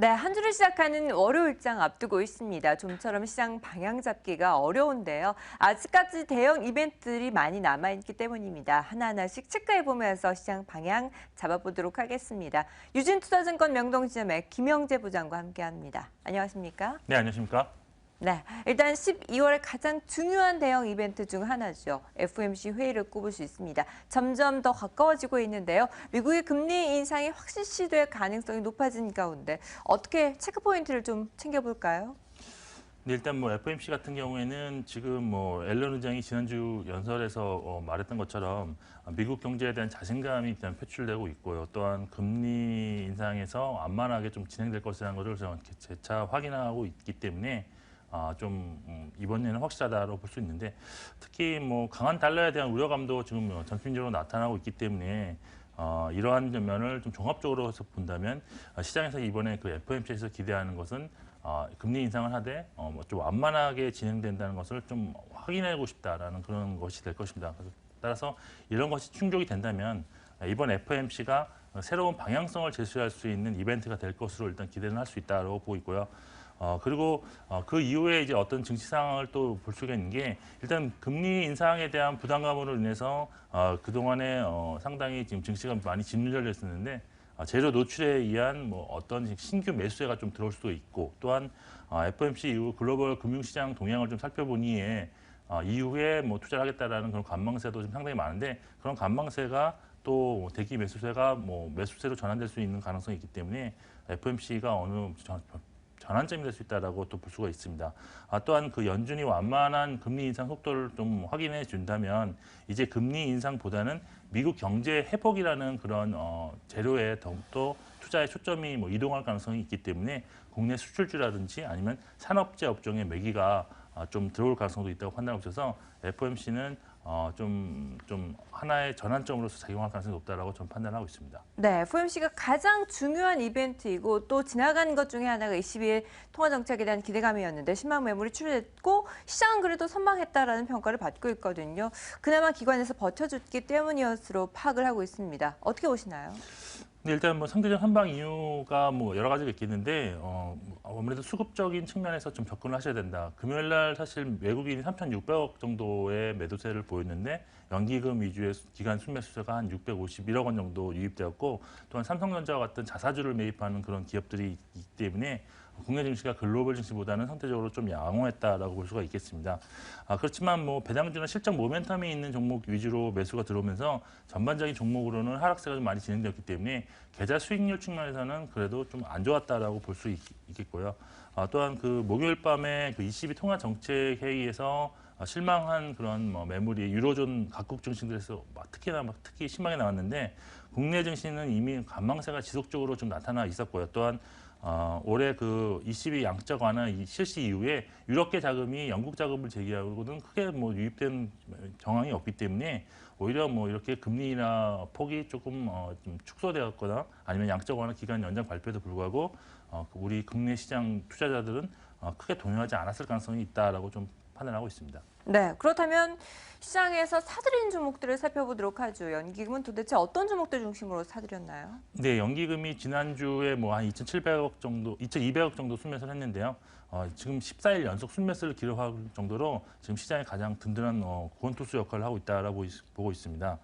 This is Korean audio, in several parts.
네, 한 주를 시작하는 월요일장 앞두고 있습니다. 좀처럼 시장 방향 잡기가 어려운데요. 아직까지 대형 이벤트들이 많이 남아있기 때문입니다. 하나하나씩 체크해보면서 시장 방향 잡아보도록 하겠습니다. 유진투자증권 명동지점의 김영재 부장과 함께합니다. 안녕하십니까? 네, 안녕하십니까? 네, 일단 12월 가장 중요한 대형 이벤트 중 하나죠. FOMC 회의를 꼽을 수 있습니다. 점점 더 가까워지고 있는데요. 미국의 금리 인상이 확실히 시도될 가능성이 높아진 가운데 어떻게 체크 포인트를 좀 챙겨볼까요? 네, 일단 뭐 FOMC 같은 경우에는 지금 뭐 앨런 의장이 지난주 연설에서 어, 말했던 것처럼 미국 경제에 대한 자신감이 일단 표출되고 있고요. 또한 금리 인상에서 완만하게 좀 진행될 것이라는 것을 저는 재차 확인하고 있기 때문에 아, 좀 음, 이번에는 확실하다고 볼 수 있는데 특히 뭐 강한 달러에 대한 우려감도 지금 뭐 전통적으로 나타나고 있기 때문에 어, 이러한 면을 좀 종합적으로 해서 본다면 어, 시장에서 이번에 그 FOMC에서 기대하는 것은 어, 금리 인상을 하되 어, 뭐 좀 완만하게 진행된다는 것을 좀 확인하고 싶다라는 그런 것이 될 것입니다. 따라서 이런 것이 충족이 된다면 이번 FOMC가 새로운 방향성을 제시할 수 있는 이벤트가 될 것으로 일단 기대는 할 수 있다고 보고 있고요. 어, 그리고 어, 그 이후에 이제 어떤 증시 상황을 또 볼 수가 있는 게 일단 금리 인상에 대한 부담감으로 인해서 어, 그동안에 어, 상당히 지금 증시가 많이 있었는데 어, 재료 노출에 의한 뭐 어떤 신규 매수세가 좀 들어올 수도 있고 또한 어, FOMC 이후 글로벌 금융시장 동향을 좀 살펴보니 에 어, 이후에 뭐 투자를 하겠다라는 그런 관망세도 좀 상당히 많은데 그런 관망세가 또 대기 매수세가 뭐 매수세로 전환될 수 있는 가능성이 있기 때문에 FOMC가 어느 전- 전환점이 될 수 있다라고 또 볼 수가 있습니다. 아, 또한 그 연준이 완만한 금리 인상 속도를 좀 확인해 준다면 이제 금리 인상보다는 미국 경제 회복이라는 그런 어, 재료에 더욱더 투자의 초점이 뭐 이동할 가능성이 있기 때문에 국내 수출주라든지 아니면 산업재 업종의 매기가 어, 좀 들어올 가능성도 있다고 판단하고 있어서 FOMC는 어, 좀, 좀 하나의 전환점으로서 작용할 가능성이 높다라고 저는 판단하고 있습니다. 네, FOMC가 가장 중요한 이벤트이고 또 지나간 것 중에 하나가 22일 통화 정책에 대한 기대감이었는데 신망 매물이 출현했고 시장은 그래도 선방했다라는 평가를 받고 있거든요. 그나마 기관에서 버텨줬기 때문이었으로 파악을 하고 있습니다. 어떻게 보시나요? 근데 일단 뭐 상대적 한방 이유가 뭐 여러 가지가 있겠는데 어, 아무래도 수급적인 측면에서 좀 접근을 하셔야 된다. 금요일 날 사실 외국인이 3,600억 정도의 매도세를 보였는데 연기금 위주의 기간 순매수세가 한 651억 원 정도 유입되었고 또한 삼성전자와 같은 자사주를 매입하는 그런 기업들이 있기 때문에 국내 증시가 글로벌 증시보다는 상대적으로 좀 양호했다라고 볼 수가 있겠습니다. 아, 그렇지만 뭐 배당주는 실적 모멘텀이 있는 종목 위주로 매수가 들어오면서 전반적인 종목으로는 하락세가 좀 많이 진행되었기 때문에 계좌 수익률 측면에서는 그래도 좀 안 좋았다라고 볼 수 있겠고요. 아, 또한 그 목요일 밤에 그22 통화 정책 회의에서 아, 실망한 그런 뭐 매물이 유로존 각국 증시들에서 막 특히나 막 특히 심하게 나왔는데 국내 증시는 이미 관망세가 지속적으로 좀 나타나 있었고요. 또한 어, 올해 그22 양적 완화 이 실시 이후에 유럽계 자금이 영국 자금을 제기하고는 크게 뭐 유입된 정황이 없기 때문에 오히려 뭐 이렇게 금리나 폭이 조금 어, 좀 축소되었거나 아니면 양적 완화 기간 연장 발표에도 불구하고 어, 그 우리 국내 시장 투자자들은 어, 크게 동요하지 않았을 가능성이 있다라고 좀 판단하고 있습니다. 네, 그렇다면 시장에서 사들인 종목들을 살펴보도록 하죠. 연기금은 도대체 어떤 종목들 중심으로 사들였나요? 네, 연기금이 지난주에 뭐 한 2,700억 정도, 2,200억 정도 순매수를 했는데요. 어, 지금 14일 연속 순매수를 기록할 정도로 지금 시장에 가장 든든한 어, 구원투수 역할을 하고 있다라고 있- 보고 있습니다.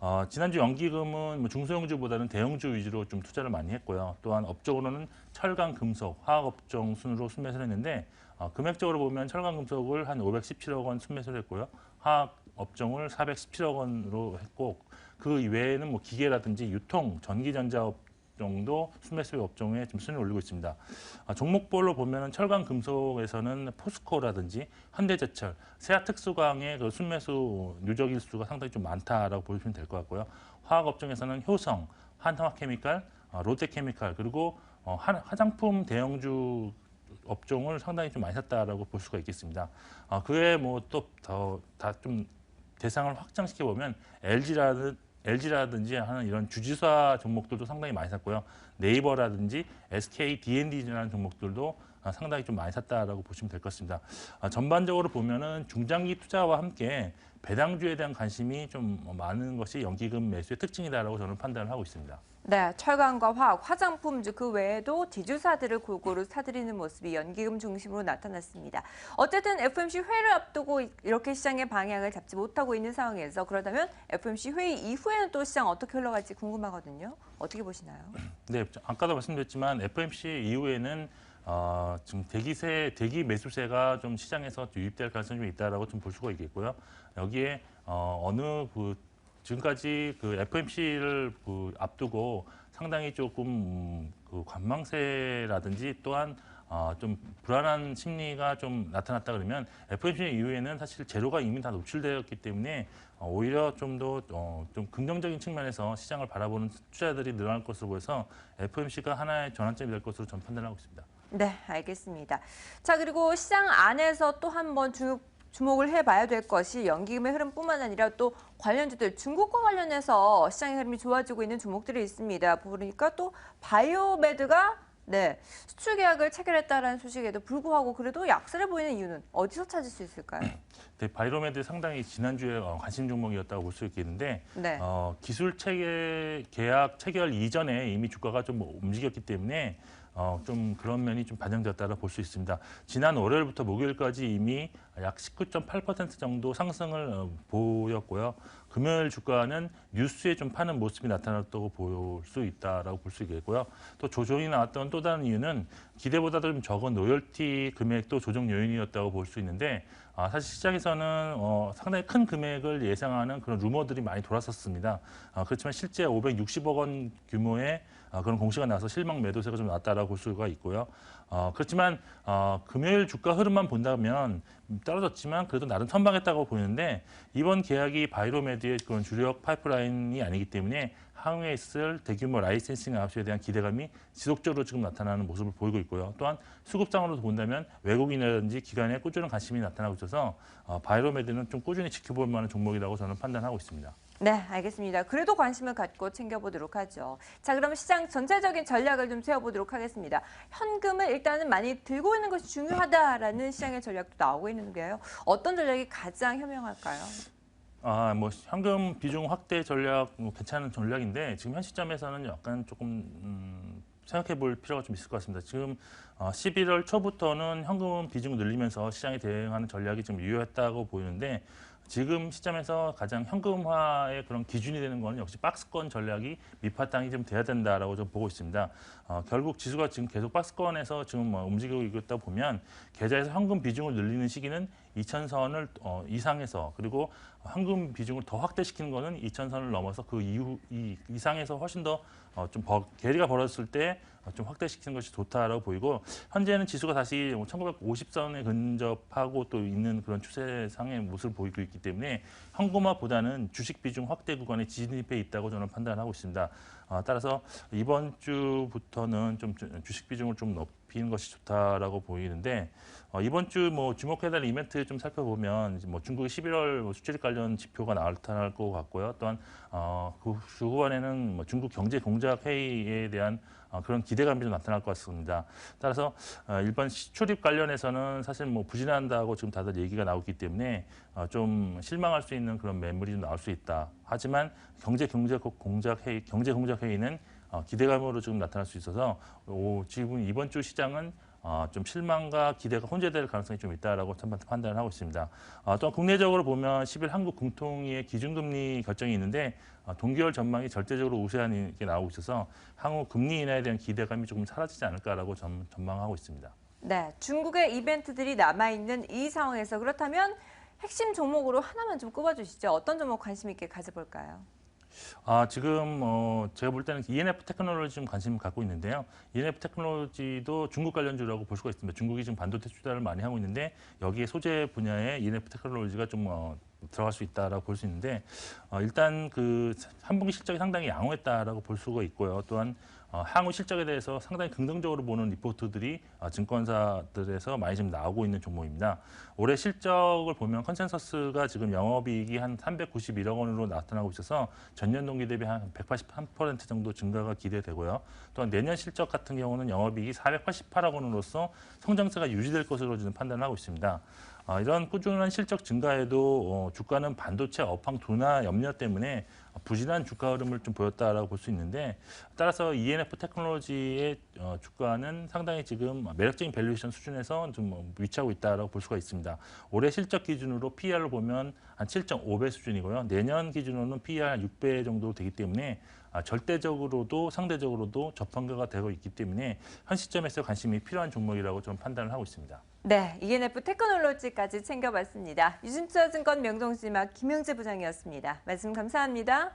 어, 지난주 연기금은 뭐 중소형주보다는 대형주 위주로 좀 투자를 많이 했고요. 또한 업적으로는 철강, 금속, 화학업종 순으로 순매수를 했는데 어, 금액적으로 보면 철강, 금속을 한 517억 원 순매수를 했고요. 화학 업종을 417억 원으로 했고 그 외에는 뭐 기계라든지 유통, 전기전자 업 종도 순매수 업종에 좀 순위를 올리고 있습니다. 아, 종목별로 보면은 철강 금속에서는 포스코라든지 현대제철, 세아특수광의 그 순매수 누적 일수가 상당히 좀 많다라고 보시면 될 것 같고요. 화학 업종에서는 효성, 한화케미칼, 어, 롯데케미칼 그리고 어, 한- 화장품 대형주 업종을 상당히 좀 많이 샀다라고 볼 수가 있겠습니다. 아, 그외에 뭐 또 더 다 좀 대상을 확장시켜 보면 LG라든 LG라든지 하는 이런 주지사 종목들도 상당히 많이 샀고요. 네이버라든지 SK D&D라는 종목들도 아, 상당히 좀 많이 샀다라고 보시면 될 것 같습니다. 아, 전반적으로 보면은 중장기 투자와 함께 배당주에 대한 관심이 좀 많은 것이 연기금 매수의 특징이다라고 저는 판단을 하고 있습니다. 네, 철강과 화학, 화장품주 그 외에도 지주사들을 골고루 사들이는 모습이 연기금 중심으로 나타났습니다. 어쨌든 FMC 회의를 앞두고 이렇게 시장의 방향을 잡지 못하고 있는 상황에서 그렇다면 FMC 회의 이후에는 또 시장 어떻게 흘러갈지 궁금하거든요. 어떻게 보시나요? 네, 아까도 말씀드렸지만 FMC 이후에는 어, 지금 대기세, 대기 매수세가 좀 시장에서 유입될 가능성이 좀 있다라고 좀 볼 수가 있겠고요. 여기에 어, 어느 그 지금까지 그 FMC를 그 앞두고 상당히 조금 음, 그 관망세라든지 또한 어, 좀 불안한 심리가 좀 나타났다 그러면 FMC 이후에는 사실 재료가 이미 다 노출되었기 때문에 어, 오히려 좀더 어, 좀 긍정적인 측면에서 시장을 바라보는 투자들이 늘어날 것으로 보여서 FMC가 하나의 전환점이 될 것으로 저는 판단하고 있습니다. 네, 알겠습니다. 자, 그리고 시장 안에서 또 한번 주, 주목을 해봐야 될 것이 연기금의 흐름뿐만 아니라 또 관련주들 중국과 관련해서 시장의 흐름이 좋아지고 있는 종목들이 있습니다. 보니까 또 바이오메드가 네, 수출 계약을 체결했다라는 소식에도 불구하고 그래도 약세를 보이는 이유는 어디서 찾을 수 있을까요? 네, 바이로메드 상당히 지난주에 어, 관심 종목이었다고 볼 수 있겠는데 네. 어, 기술 체계 계약 체결 이전에 이미 주가가 좀 움직였기 때문에 어, 좀 그런 면이 좀 반영됐다고 볼 수 있습니다. 지난 월요일부터 목요일까지 이미 약 19.8% 정도 상승을 어, 보였고요. 금요일 주가는 뉴스에 좀 파는 모습이 나타났다고 볼 수 있다라고 볼 수 있겠고요. 또 조정이 나왔던 또 다른 이유는 기대보다도 좀 적은 로열티 금액도 조정 요인이었다고 볼 수 있는데 아, 사실 시장에서는 어, 상당히 큰 금액을 예상하는 그런 루머들이 많이 돌았었습니다. 아, 그렇지만 실제 560억 원 규모의 아, 그런 공시가 나서 실망 매도세가 좀 났다라고 볼 수가 있고요. 어, 그렇지만 어, 금요일 주가 흐름만 본다면 떨어졌지만 그래도 나름 선방했다고 보이는데 이번 계약이 바이로메드의 그런 주력 파이프라인이 아니기 때문에 향후에 있을 대규모 라이센싱 압수에 대한 기대감이 지속적으로 지금 나타나는 모습을 보이고 있고요. 또한 수급상으로도 본다면 외국인이라든지 기관에 꾸준한 관심이 나타나고 있어서 어, 바이로메드는 좀 꾸준히 지켜볼 만한 종목이라고 저는 판단하고 있습니다. 네, 알겠습니다. 그래도 관심을 갖고 챙겨보도록 하죠. 자, 그럼 시장 전체적인 전략을 좀 세워보도록 하겠습니다. 현금을 일단은 많이 들고 있는 것이 중요하다라는 시장의 전략도 나오고 있는데요. 어떤 전략이 가장 현명할까요? 아, 뭐 현금 비중 확대 전략 뭐 괜찮은 전략인데 지금 현 시점에서는 약간 조금 음, 생각해 볼 필요가 좀 있을 것 같습니다. 지금 어, 11월 초부터는 현금 비중을 늘리면서 시장에 대응하는 전략이 좀 유효했다고 보이는데 지금 시점에서 가장 현금화의 그런 기준이 되는 거는 역시 박스권 전략이 밑바탕이 좀 돼야 된다라고 좀 보고 있습니다. 어, 결국 지수가 지금 계속 박스권에서 지금 뭐 움직이고 있다 보면 계좌에서 현금 비중을 늘리는 시기는 2천선을 어, 이상에서 그리고 현금 비중을 더 확대시키는 거는 2천선을 넘어서 그 이후 이 이상에서 훨씬 더 어, 괴리가 벌어졌을 때 좀 확대시키는 것이 좋다라고 보이고 현재는 지수가 다시 1950선에 근접하고 또 있는 그런 추세상의 모습을 보이고 있기 때문에 현금화보다는 주식 비중 확대 구간에 진입해 있다고 저는 판단하고 있습니다. 어, 따라서 이번 주부터는 좀 주- 주식 비중을 좀 높 이는 것이 좋다라고 보이는데 어, 이번 주 뭐 주목해야 될 이벤트 좀 살펴보면 뭐 중국의 11월 뭐 수출 관련 지표가 나타날 것 같고요. 또한 어, 그 주후반에는 뭐 중국 경제 공작 회의에 대한 어, 그런 기대감이 좀 나타날 것 같습니다. 따라서 어, 일반 수출입 관련해서는 사실 뭐 부진한다고 지금 다들 얘기가 나오기 때문에 어, 좀 실망할 수 있는 그런 매물이 좀 나올 수 있다. 하지만 경제 경제 공작 회의 경제 공작 회의는 어, 기대감으로 지금 나타날 수 있어서 오, 지금 이번 주 시장은 어, 좀 실망과 기대가 혼재될 가능성이 좀 있다라고 전 판단을 하고 있습니다. 어, 또 국내적으로 보면 10일 한국 공통위의 기준금리 결정이 있는데 어, 동기월 전망이 절대적으로 우세한 게 나오고 있어서 향후 금리 인하에 대한 기대감이 조금 사라지지 않을까라고 전, 전망하고 있습니다. 네, 중국의 이벤트들이 남아있는 이 상황에서 그렇다면 핵심 종목으로 하나만 좀 꼽아주시죠. 어떤 종목 관심 있게 가져볼까요? 아, 지금 어, 제가 볼 때는 ENF 테크놀로지 좀 관심을 갖고 있는데요. ENF 테크놀로지도 중국 관련주라고 볼 수가 있습니다. 중국이 지금 반도체 투자를 많이 하고 있는데 여기에 소재 분야의 ENF 테크놀로지가 좀 어, 들어갈 수 있다라고 볼 수 있는데 어, 일단 그 3분기 실적이 상당히 양호했다라고 볼 수가 있고요. 또한 어, 향후 실적에 대해서 상당히 긍정적으로 보는 리포트들이 어, 증권사들에서 많이 지금 나오고 있는 종목입니다. 올해 실적을 보면 컨센서스가 지금 영업이익이 한 391억 원으로 나타나고 있어서 전년 동기 대비 한 183% 정도 증가가 기대되고요. 또한 내년 실적 같은 경우는 영업이익이 488억 원으로서 성장세가 유지될 것으로 지금 판단을 하고 있습니다. 아, 이런 꾸준한 실적 증가에도 어, 주가는 반도체 업황 둔화 염려 때문에 부진한 주가 흐름을 좀 보였다라고 볼 수 있는데 따라서 ENF 테크놀로지의 어, 주가는 상당히 지금 매력적인 밸류에이션 수준에서 좀 어, 위치하고 있다라고 볼 수가 있습니다. 올해 실적 기준으로 PER을 보면 한 7.5배 수준이고요. 내년 기준으로는 PER 한 6배 정도 되기 때문에 아, 절대적으로도 상대적으로도 저평가가 되고 있기 때문에 현 시점에서 관심이 필요한 종목이라고 저는 판단을 하고 있습니다. 네, ENF 테크놀로지까지 챙겨봤습니다. 유진투자증권 명동지막 김영재 부장이었습니다. 말씀 감사합니다.